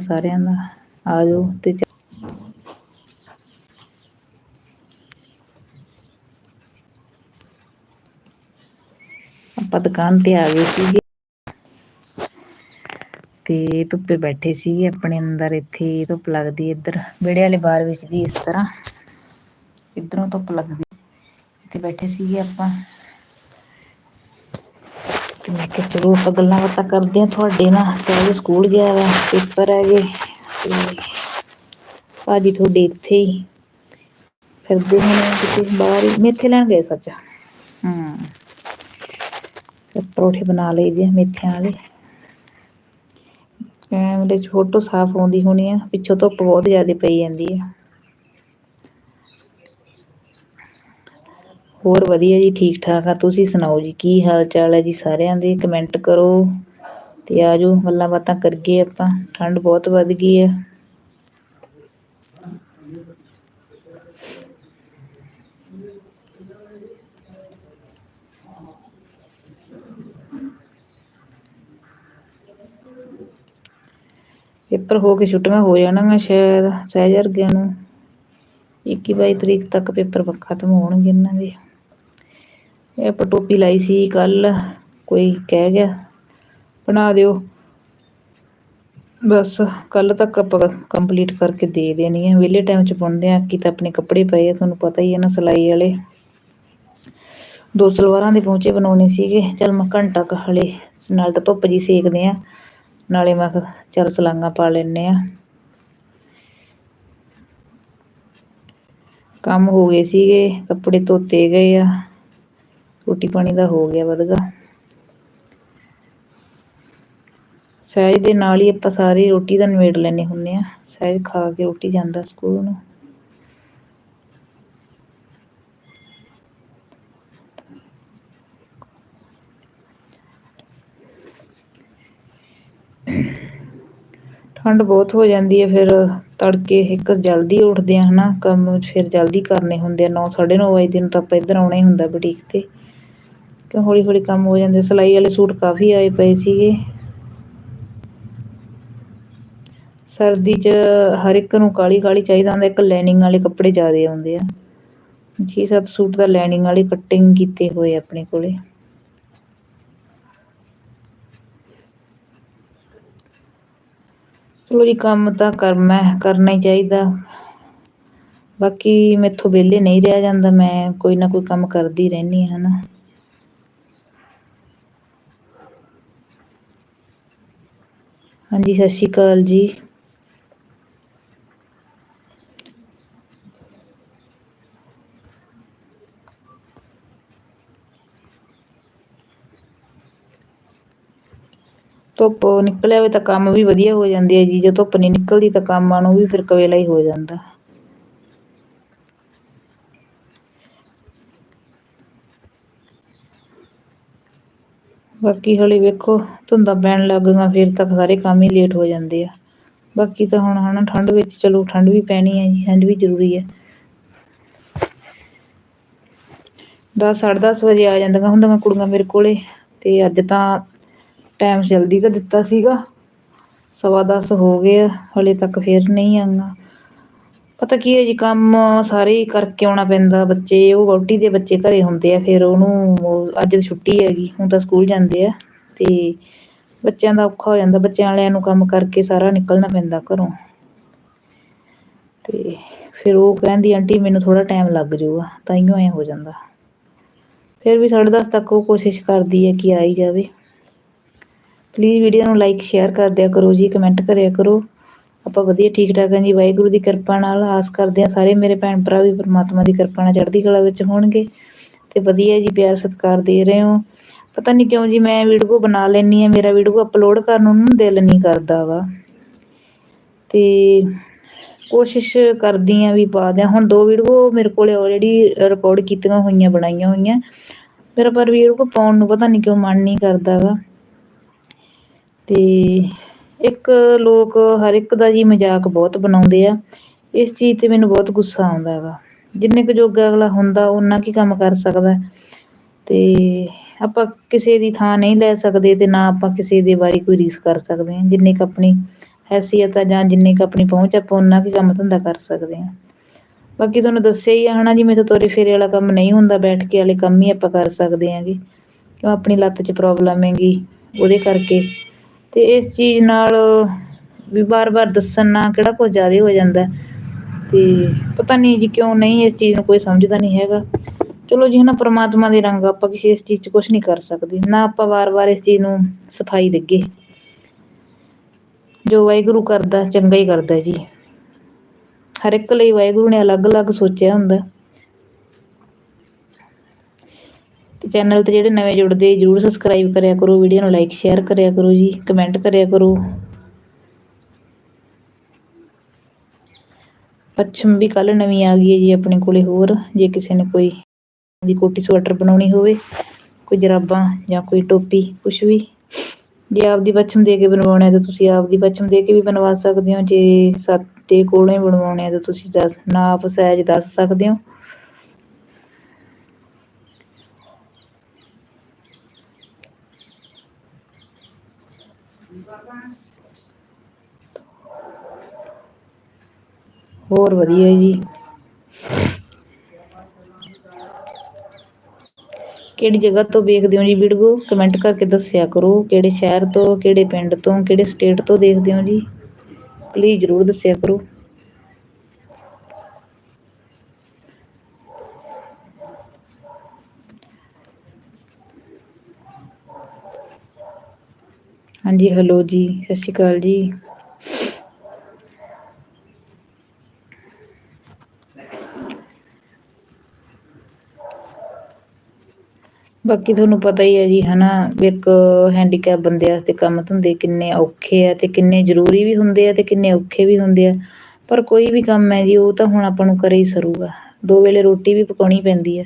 ਸਾਰਿਆਂ ਦਾ। ਆ ਜਾਓ ਤੇ ਆਪਾਂ ਦੁਕਾਨ ਤੇ ਆ ਗਏ ਸੀਗੇ। ਤੇ ਧੁੱਪੇ ਬੈਠੇ ਸੀਗੇ ਆਪਣੇ ਅੰਦਰ। ਇੱਥੇ ਧੁੱਪ ਲੱਗਦੀ ਇੱਧਰ। ਵਿਹੜੇ ਵਾਲੇ ਬਾਰ ਵਿੱਚ ਦੀ ਇਸ ਤਰ੍ਹਾਂ। ਇਧਰੋਂ ਧੁੱਪ ਲੱਗਦੀ। ਇੱਥੇ ਬੈਠੇ ਸੀਗੇ ਆਪਾਂ। ਤੇ ਮੈਂ ਕਿਹਾ ਚਲੋ ਆਪਾਂ ਗੱਲਾਂ ਬਾਤਾਂ ਕਰਦੇ ਆ ਤੁਹਾਡੇ ਨਾਲ ਸਹਿਜ ਸਕੂਲ ਗਿਆ ਵਾ ਪੇਪਰ ਹੈਗੇ ਤੇ ਭਾਜੀ ਤੁਹਾਡੇ ਇੱਥੇ ਹੀ। ਫਿਰਦੇ ਹੋਣੇ ਕਿਤੇ ਬਾਹਰ ਹੀ। ਮੇਥੇ ਲੈਣ ਗਏ ਸੱਚ। ਹੂੰ। ਪਰੌਠੇ ਬਣਾ ਲਈ ਦੇ ਮੇਥਿਆਂ ਵਾਲੇ। ਕੈਮਰੇ 'ਚ ਫੋਟੋ ਸਾਫ਼ ਆਉਂਦੀ ਹੋਣੀ ਆ ਪਿੱਛੋਂ ਧੁੱਪ ਬਹੁਤ ਜ਼ਿਆਦਾ ਪਈ ਜਾਂਦੀ ਆ। ਹੋਰ ਵਧੀਆ ਜੀ ਠੀਕ ਠਾਕ ਆ। ਤੁਸੀਂ ਸੁਣਾਓ ਜੀ, ਕੀ ਹਾਲ ਚਾਲ ਹੈ ਜੀ ਸਾਰਿਆਂ ਦੇ? ਕਮੈਂਟ ਕਰੋ ਤੇ ਆਜੋ, ਗੱਲਾਂ ਬਾਤਾਂ ਕਰੀਏ ਆਪਾਂ। ਠੰਡ ਬਹੁਤ ਵੱਧ ਗਈ ਹੈ ਪੇਪਰ ਹੋ ਕੇ ਛੁੱਟੀਆਂ ਹੋ ਜਾਣਗੀਆਂ ਸ਼ਾਇਦ ਸਹਿਜ ਵਰਗਿਆਂ ਨੂੰ। 21 22 ਤਰੀਕ ਤੱਕ ਪੇਪਰ ਖਤਮ ਹੋਣਗੇ ਇਹਨਾਂ ਦੇ। ਇਹ ਆਪਾਂ ਟੋਪੀ ਲਾਈ ਸੀ ਕੱਲ ਕੋਈ ਕਹਿ ਗਿਆ। ਬਣਾ ਦਿਓ। ਬਸ ਕੱਲ ਤੱਕ ਆਪਾਂ ਕੰਪਲੀਟ ਕਰਕੇ ਦੇ ਦੇਣੀ ਹੈ। ਵਿਲੇ ਟਾਈਮ ਚ ਪਾਉਂਦੇ ਆ ਕਿ ਤਾਂ ਆਪਣੇ ਕੱਪੜੇ ਪਏ ਆ, ਤੁਹਾਨੂੰ ਪਤਾ ਹੀ ਹੈ ਨਾ, ਸਿਲਾਈ ਵਾਲੇ। ਦੋ ਸਲਵਾਰਾਂ ਦੇ ਪਹੁੰਚੇ ਬਣਾਉਣੇ ਸੀਗੇ। ਚਲ ਮੈਂ ਘੰਟਾ ਕ ਹਲੇ, ਨਾਲ ਤਾਂ ਧੁੱਪ ਜੀ ਸੇਕਦੇ ਆ ਨਾਲੇ ਮੈਂ ਚਲ ਸਲਾਂਗਾ ਪਾ ਲੈਨੇ ਆ ਕੰਮ ਹੋ ਗਏ ਸੀਗੇ, ਕੱਪੜੇ ਧੋਤੇ ਗਏ ਆ। ਰੋਟੀ ਪਾਣੀ ਦਾ ਹੋ ਗਿਆ ਵਧਗਾ ਸਹਿਜ ਦੇ ਨਾਲ ਹੀ ਆਪਾਂ ਸਾਰੀ ਰੋਟੀ ਦਾ ਨਵੇੜ ਲੈਨੇ ਹੁੰਨੇ ਆ ਸਹਿਜ ਖਾ ਕੇ ਰੋਟੀ ਜਾਂਦਾ ਸਕੂਲ ਨੂੰ। ਠੰਡ ਬਹੁਤ ਹੋ ਜਾਂਦੀ ਹੈ, ਫਿਰ ਤੜਕੇ ਇੱਕ ਜਲਦੀ ਉੱਠਦੇ ਆ ਹਨਾ, ਕੰਮ ਫਿਰ ਜਲਦੀ ਕਰਨੇ ਹੁੰਦੇ ਆ। 9 9:30 ਵਜੇ ਦਿਨ ਤਾਂ ਆਪਾਂ ਇੱਧਰ ਆਉਣਾ ਹੀ ਹੁੰਦਾ ਬੁਟੀਕ ਤੇ। ਕਿ ਹੌਲੀ ਹੌਲੀ ਕੰਮ ਹੋ ਜਾਂਦੇ। ਸਿਲਾਈ ਵਾਲੇ ਸੂਟ ਕਾਫੀ ਆਏ ਪਏ ਸੀਗੇ। ਸਰਦੀ 'ਚ ਹਰ ਇੱਕ ਨੂੰ ਕਾਲੀ ਕਾਲੀ ਚਾਹੀਦਾ ਹੁੰਦਾ, ਇੱਕ ਲਾਈਨਿੰਗ ਵਾਲੇ ਕੱਪੜੇ ਜ਼ਿਆਦੇ ਆਉਂਦੇ ਆ। ਛੇ ਸੱਤ ਸੂਟ ਦਾ ਲਾਈਨਿੰਗ ਵਾਲੀ ਕਟਿੰਗ ਕੀਤੇ ਹੋਏ ਆਪਣੇ ਕੋਲੇ। ਚਲੋ ਜੀ, ਕੰਮ ਤਾਂ ਕਰਨਾ ਕਰਨਾ ਹੀ ਚਾਹੀਦਾ। ਬਾਕੀ ਮੈਥੋਂ ਵਿਹਲੇ ਨਹੀਂ ਰਿਹਾ ਜਾਂਦਾ, ਮੈਂ ਕੋਈ ਨਾ ਕੋਈ ਕੰਮ ਕਰਦੀ ਰਹਿੰਦੀ ਹਾਂ ਨਾ ਹਾਂਜੀ, ਸਤਿ ਸ਼੍ਰੀ ਅਕਾਲ ਜੀ। ਧੁੱਪ ਨਿਕਲਿਆ ਹੋਵੇ ਤਾਂ ਕੰਮ ਵੀ ਵਧੀਆ ਹੋ ਜਾਂਦੇ ਆ ਜੀ, ਜੇ ਧੁੱਪ ਨਹੀਂ ਨਿਕਲਦੀ ਤਾਂ ਕੰਮਾਂ ਨੂੰ ਵੀ ਫਿਰ ਕਵੇਲਾ ਹੀ ਹੋ ਜਾਂਦਾ। ਬਾਕੀ ਹਲੇ ਵੇਖੋ, ਧੁੰਦਾ ਪੈਣ ਲੱਗ ਗਈਆਂ, ਫਿਰ ਤਾਂ ਸਾਰੇ ਕੰਮ ਹੀ ਲੇਟ ਹੋ ਜਾਂਦੇ ਆ। ਬਾਕੀ ਤਾਂ ਹੁਣ ਹਨਾ ਠੰਡ ਵਿੱਚ ਚਲੋ, ਠੰਡ ਵੀ ਪੈਣੀ ਹੈ ਜੀ, ਠੰਡ ਵੀ ਜ਼ਰੂਰੀ ਹੈ 10 10:30 ਵਜੇ ਆ ਜਾਂਦੀਆਂ ਹੁੰਦੀਆਂ ਕੁੜੀਆਂ ਮੇਰੇ ਕੋਲੇ, ਤੇ ਅੱਜ ਤਾਂ ਟਾਈਮ ਜਲਦੀ ਤਾਂ ਦਿੱਤਾ ਸੀਗਾ। ਸਵਾ 10 ਹੋ ਗਏ ਆ, ਹਲੇ ਤੱਕ ਫੇਰ ਨਹੀਂ ਆਂਗਾ ਪਤਾ ਕੀ ਹੈ ਜੀ, ਕੰਮ ਸਾਰੇ ਹੀ ਕਰਕੇ ਆਉਣਾ ਪੈਂਦਾ ਬੱਚੇ, ਉਹ ਵਹੁਟੀ ਦੇ ਬੱਚੇ ਘਰੇ ਹੁੰਦੇ ਆ, ਫਿਰ ਉਹਨੂੰ ਉਹ ਅੱਜ ਛੁੱਟੀ ਹੈਗੀ, ਹੁਣ ਤਾਂ ਸਕੂਲ ਜਾਂਦੇ ਆ, ਤੇ ਬੱਚਿਆਂ ਦਾ ਔਖਾ ਹੋ ਜਾਂਦਾ, ਬੱਚਿਆਂ ਵਾਲਿਆਂ ਨੂੰ ਕੰਮ ਕਰਕੇ ਸਾਰਾ ਨਿਕਲਣਾ ਪੈਂਦਾ ਘਰੋਂ। ਤੇ ਫਿਰ ਉਹ ਕਹਿੰਦੀ, ਆਂਟੀ, ਮੈਨੂੰ ਥੋੜਾ ਟਾਈਮ ਲੱਗ ਜਾਊਗਾ ਤਾਈਓ ਐ ਹੋ ਜਾਂਦਾ। ਫਿਰ ਵੀ 10:30 ਤੱਕ ਉਹ ਕੋਸ਼ਿਸ਼ ਕਰਦੀ ਹੈ ਕਿ ਆ ਹੀ ਜਾਵੇ। ਪਲੀਜ਼ ਵੀਡੀਓ ਨੂੰ ਲਾਈਕ ਸ਼ੇਅਰ ਕਰ ਦਿਆ ਕਰੋ ਜੀ ਕਮੈਂਟ ਕਰਿਆ ਕਰੋ। ਆਪਾਂ ਵਧੀਆ ਠੀਕ ਠਾਕ ਹਾਂ ਜੀ, ਵਾਹਿਗੁਰੂ ਦੀ ਕਿਰਪਾ ਨਾਲ ਆਸ ਕਰਦੇ ਹਾਂ ਸਾਰੇ ਮੇਰੇ ਭੈਣ ਭਰਾ ਵੀ ਪਰਮਾਤਮਾ ਦੀ ਕਿਰਪਾ ਨਾਲ ਚੜ੍ਹਦੀ ਕਲਾ ਵਿੱਚ ਹੋਣਗੇ ਤੇ ਵਧੀਆ ਜੀ, ਪਿਆਰ ਸਤਿਕਾਰ ਦੇ ਰਹੇ ਹੋ ਪਤਾ ਨਹੀਂ ਕਿਉਂ ਜੀ, ਮੈਂ ਵੀਡੀਓ ਬਣਾ ਲੈਣੀ ਆ, ਮੇਰਾ ਵੀਡੀਓ ਅਪਲੋਡ ਕਰਨ ਨੂੰ ਦਿਲ ਨਹੀਂ ਕਰਦਾ ਵਾ। ਤੇ ਕੋਸ਼ਿਸ਼ ਕਰਦੀ ਆ ਵੀ ਪਾ ਦਿਆਂ। ਹੁਣ ਦੋ ਵੀਡੀਓ ਮੇਰੇ ਕੋਲੇ ਆਲਰੇਡੀ ਰਿਕਾਰਡ ਕੀਤੀਆਂ ਹੋਈਆਂ, ਬਣਾਈਆਂ ਹੋਈਆਂ। ਮੇਰਾ ਪਰ ਵੀਡੀਓ ਪਾਉਣ ਨੂੰ ਪਤਾ ਨਹੀਂ ਕਿਉਂ ਮਨ ਨਹੀਂ ਕਰਦਾ ਵਾ। ਤੇ ਇੱਕ ਲੋਕ ਹਰ ਇੱਕ ਦਾ ਜੀ ਮਜ਼ਾਕ ਬਹੁਤ ਬਣਾਉਂਦੇ ਆ। ਇਸ ਚੀਜ਼ ਤੇ ਮੈਨੂੰ ਬਹੁਤ ਗੁੱਸਾ ਆਉਂਦਾ ਹੈਗਾ। ਜਿੰਨੇ ਕੁ ਜੋਗਾ ਅਗਲਾ ਹੁੰਦਾ ਉਹਨਾਂ ਕੀ ਕੰਮ ਕਰ ਸਕਦਾ ਤੇ ਆਪਾਂ ਕਿਸੇ ਦੀ ਥਾਂ ਨਹੀਂ ਲੈ ਸਕਦੇ ਤੇ ਨਾ ਆਪਾਂ ਕਿਸੇ ਦੇ ਬਾਰੇ ਕੋਈ ਰੀਸ ਕਰ ਸਕਦੇ ਹਾਂ। ਜਿੰਨੇ ਕ ਆਪਣੀ ਹੈਸੀਅਤ ਆ ਜਾਂ ਜਿੰਨੀ ਕੁ ਆਪਣੀ ਪਹੁੰਚ ਆਪਾਂ ਉਨਾ ਕੁ ਕੰਮ ਧੰਦਾ ਕਰ ਸਕਦੇ ਹਾਂ। ਬਾਕੀ ਤੁਹਾਨੂੰ ਦੱਸਿਆ ਹੀ ਆ ਹਨਾ ਜੀ, ਮੇਰੇ ਤੋਂ ਤੋਰੀ ਫੇਰੇ ਵਾਲਾ ਕੰਮ ਨਹੀਂ ਹੁੰਦਾ, ਬੈਠ ਕੇ ਵਾਲੇ ਕੰਮ ਹੀ ਆਪਾਂ ਕਰ ਸਕਦੇ ਆਂਗੇ ਕਿਉਂ? ਆਪਣੀ ਲੱਤ 'ਚ ਪ੍ਰੋਬਲਮ ਹੈਗੀ, ਉਹਦੇ ਕਰਕੇ। ਤੇ ਇਸ ਚੀਜ਼ ਨਾਲ ਵੀ ਬਾਰ-ਬਾਰ ਦੱਸਣ ਨਾਲ ਕਿਹੜਾ ਕੁਝ ਜ਼ਿਆਦਾ ਹੋ ਜਾਂਦਾ ਤੇ ਪਤਾ ਨਹੀਂ ਜੀ ਕਿਉਂ ਨਹੀਂ ਇਸ ਚੀਜ਼ ਨੂੰ ਕੋਈ ਸਮਝਦਾ ਨਹੀਂ ਹੈਗਾ। ਚਲੋ ਜੀ ਹਨਾ ਪ੍ਰਮਾਤਮਾ ਦੇ ਰੰਗ ਆਪਾਂ ਕਿਸੇ ਇਸ ਚੀਜ਼ 'ਚ ਕੁਝ ਨਹੀਂ ਕਰ ਸਕਦੇ। ਨਾ ਆਪਾਂ ਵਾਰ-ਵਾਰ ਇਸ ਚੀਜ਼ ਨੂੰ ਸਫ਼ਾਈ ਦੇਗੇ ਜੋ ਵਾਹਿਗੁਰੂ ਕਰਦਾ ਚੰਗਾ ਹੀ ਕਰਦਾ ਜੀ। ਹਰ ਇੱਕ ਲਈ ਵਾਹਿਗੁਰੂ ਨੇ ਅਲੱਗ-ਅਲੱਗ ਸੋਚਿਆ ਹੁੰਦਾ ਤੇ ਚੈਨਲ ਤੇ ਜਿਹੜੇ ਨਵੇਂ ਜੁੜਦੇ, ਜਰੂਰ ਸਬਸਕ੍ਰਾਈਬ ਕਰਿਆ ਕਰੋ ਵੀਡੀਓ ਨੂੰ ਲਾਈਕ ਸ਼ੇਅਰ ਕਰਿਆ ਕਰੋ ਜੀ ਕਮੈਂਟ ਕਰਿਆ ਕਰੋ। ਪੱਛਮ ਵੀ ਕੱਲ ਨਵੀਂ ਆ ਗਈ ਹੈ ਜੀ ਆਪਣੇ ਕੋਲੇ ਹੋਰ, ਜੇ ਕਿਸੇ ਨੇ ਕੋਈ ਦੀ ਕੋਟੀ ਸਵੈਟਰ ਬਣਾਉਣੀ ਹੋਵੇ, ਕੋਈ ਜਰਾਬਾਂ ਜਾਂ ਕੋਈ ਟੋਪੀ ਕੁਝ ਵੀ। ਜੇ ਆਪਦੀ ਪੱਛਮ ਦੇ ਕੇ ਬਣਵਾਉਣਾ ਹੈ ਤਾਂ ਤੁਸੀਂ ਆਪਦੀ ਪੱਛਮ ਦੇ ਕੇ ਵੀ ਬਣਵਾ ਸਕਦੇ ਹੋ, ਜੇ ਸਾਡੇ ਕੋਲੋਂ ਹੀ ਬਣਵਾਉਣੇ ਹੈ ਤਾਂ ਤੁਸੀਂ ਦੱਸ ਨਾਪ ਸਾਈਜ਼ ਦੱਸ ਸਕਦੇ ਹੋ। ਹੋਰ ਵਧੀਆ ਜੀ। ਕਿਹੜੀ ਜਗ੍ਹਾ ਤੋਂ ਵੇਖਦੇ ਹੋ ਜੀ ਵੀਡੀਓ? ਕਮੈਂਟ ਕਰਕੇ ਦੱਸਿਆ ਕਰੋ। ਕਿਹੜੇ ਸ਼ਹਿਰ ਤੋਂ, ਕਿਹੜੇ ਪਿੰਡ ਤੋਂ, ਕਿਹੜੇ ਸਟੇਟ ਤੋਂ ਦੇਖਦੇ ਹੋ ਜੀ? ਪਲੀਜ਼ ਜਰੂਰ ਦੱਸਿਆ ਕਰੋ। ਹਾਂਜੀ ਹੈਲੋ ਜੀ, ਸਤਿ ਸ਼੍ਰੀ ਅਕਾਲ ਜੀ। ਬਾਕੀ ਤੁਹਾਨੂੰ ਪਤਾ ਹੀ ਹੈ ਜੀ, ਹਨਾ, ਵੀ ਇੱਕ ਹੈਂਡੀਕੈਪ ਬੰਦੇ ਵਾਸਤੇ ਕੰਮ ਧੰਦੇ ਕਿੰਨੇ ਔਖੇ ਆ ਤੇ ਕਿੰਨੇ ਜ਼ਰੂਰੀ ਵੀ ਹੁੰਦੇ ਆ ਤੇ ਕਿੰਨੇ ਔਖੇ ਵੀ ਹੁੰਦੇ ਆ। ਪਰ ਕੋਈ ਵੀ ਕੰਮ ਹੈ ਜੀ, ਉਹ ਤਾਂ ਹੁਣ ਆਪਾਂ ਨੂੰ ਕਰੇ ਹੀ ਸਰੂਗਾ। ਦੋ ਵੇਲੇ ਰੋਟੀ ਵੀ ਪਕਾਉਣੀ ਪੈਂਦੀ ਹੈ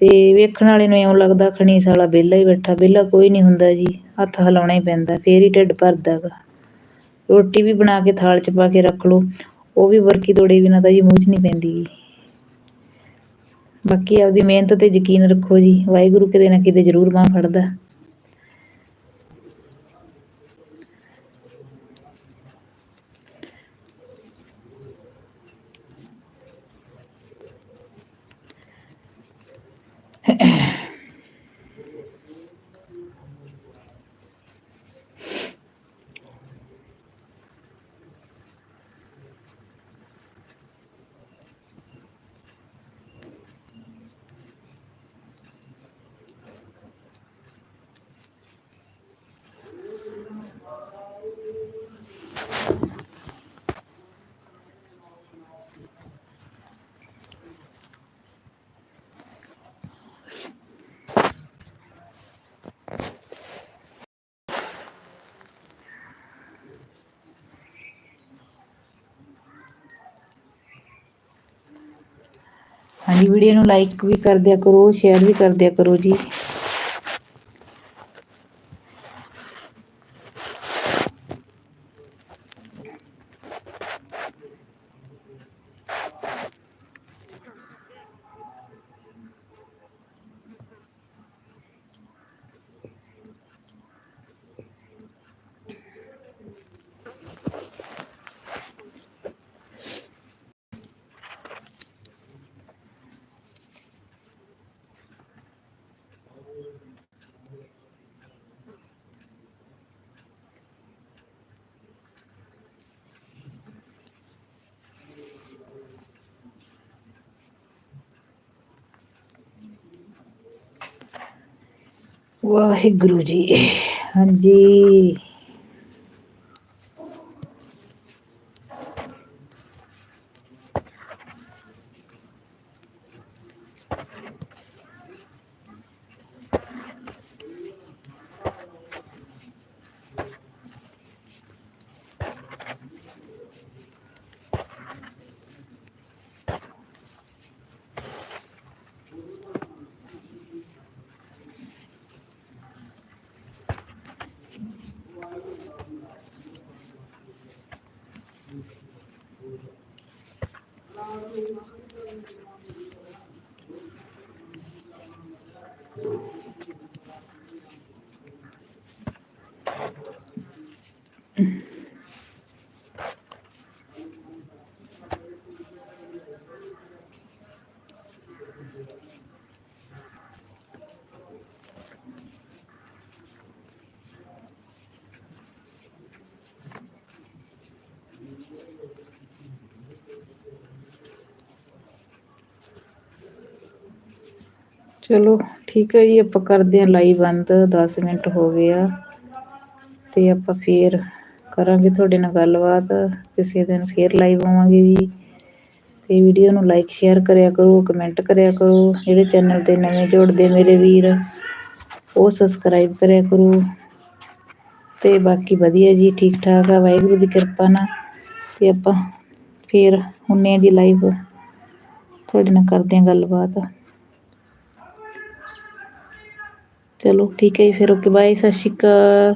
ਤੇ ਵੇਖਣ ਵਾਲੇ ਨੂੰ ਇਉਂ ਲੱਗਦਾ, ਖਣੀ ਸਾਲਾ ਵਿਹਲਾ ਹੀ ਬੈਠਾ, ਵਿਹਲਾ ਕੋਈ ਨਹੀਂ ਹੁੰਦਾ ਜੀ, ਹੱਥ ਹਿਲਾਉਣਾ ਹੀ ਪੈਂਦਾ, ਫੇਰ ਹੀ ਢਿੱਡ ਭਰਦਾ ਗਾ। ਰੋਟੀ ਵੀ ਬਣਾ ਕੇ ਥਾਲ 'ਚ ਪਾ ਕੇ ਰੱਖ ਲਓ, ਉਹ ਵੀ ਵਰਕੀ ਤੋੜੇ ਬਿਨਾਂ ਤਾਂ ਜੀ ਮੂੰਹ 'ਚ ਨਹੀਂ ਪੈਂਦੀ। ਗੀ ਬਾਕੀ ਆਪਦੀ ਮਿਹਨਤ ਤੇ ਯਕੀਨ ਰੱਖੋ ਜੀ ਵਾਹਿਗੁਰੂ ਕਿਤੇ ਨਾ ਕਿਤੇ ਜ਼ਰੂਰ ਬਾਂਹ ਫੜਦਾ। ਹਾਂਜੀ ਵੀਡੀਓ ਨੂੰ ਲਾਈਕ ਵੀ ਕਰ ਦਿਆ ਕਰੋ ਸ਼ੇਅਰ ਵੀ ਕਰ ਦਿਆ ਕਰੋ ਜੀ। ਵਾਹਿਗੁਰੂ ਜੀ। ਹਾਂਜੀ। ਚਲੋ, ਠੀਕ ਹੈ ਜੀ, ਆਪਾਂ ਕਰਦੇ ਹਾਂ ਲਾਈਵ ਬੰਦ 10 ਮਿੰਟ ਹੋ ਗਏ ਆ। ਤੇ ਆਪਾਂ ਫੇਰ ਕਰਾਂਗੇ ਤੁਹਾਡੇ ਨਾਲ ਗੱਲਬਾਤ, ਕਿਸੇ ਦਿਨ ਫੇਰ ਲਾਈਵ ਆਵਾਂਗੇ ਜੀ। ਤੇ ਵੀਡੀਓ ਨੂੰ ਲਾਈਕ, ਸ਼ੇਅਰ ਕਰਿਆ ਕਰੋ, ਕਮੈਂਟ ਕਰਿਆ ਕਰੋ, ਜਿਹੜੇ ਚੈਨਲ ਤੇ ਨਵੇਂ ਜੁੜਦੇ ਮੇਰੇ ਵੀਰ, ਉਹ ਸਬਸਕ੍ਰਾਈਬ ਕਰਿਆ ਕਰੋ। ਤੇ ਬਾਕੀ ਵਧੀਆ ਜੀ ਠੀਕ ਠਾਕ ਆ, ਵਾਹਿਗੁਰੂ ਦੀ ਕਿਰਪਾ ਨਾਲ। ਤੇ ਆਪਾਂ ਫੇਰ ਹੁੰਨੇ ਆ ਜੀ ਲਾਈਵ। ਤੁਹਾਡੇ ਨਾਲ ਕਰਦੇ ਆ ਗੱਲਬਾਤ। ਚਲੋ ਠੀਕ ਹੈ ਜੀ ਫਿਰ ਓਕੇ ਬਾਏ ਸਤਿ ਸ਼੍ਰੀ ਅਕਾਲ।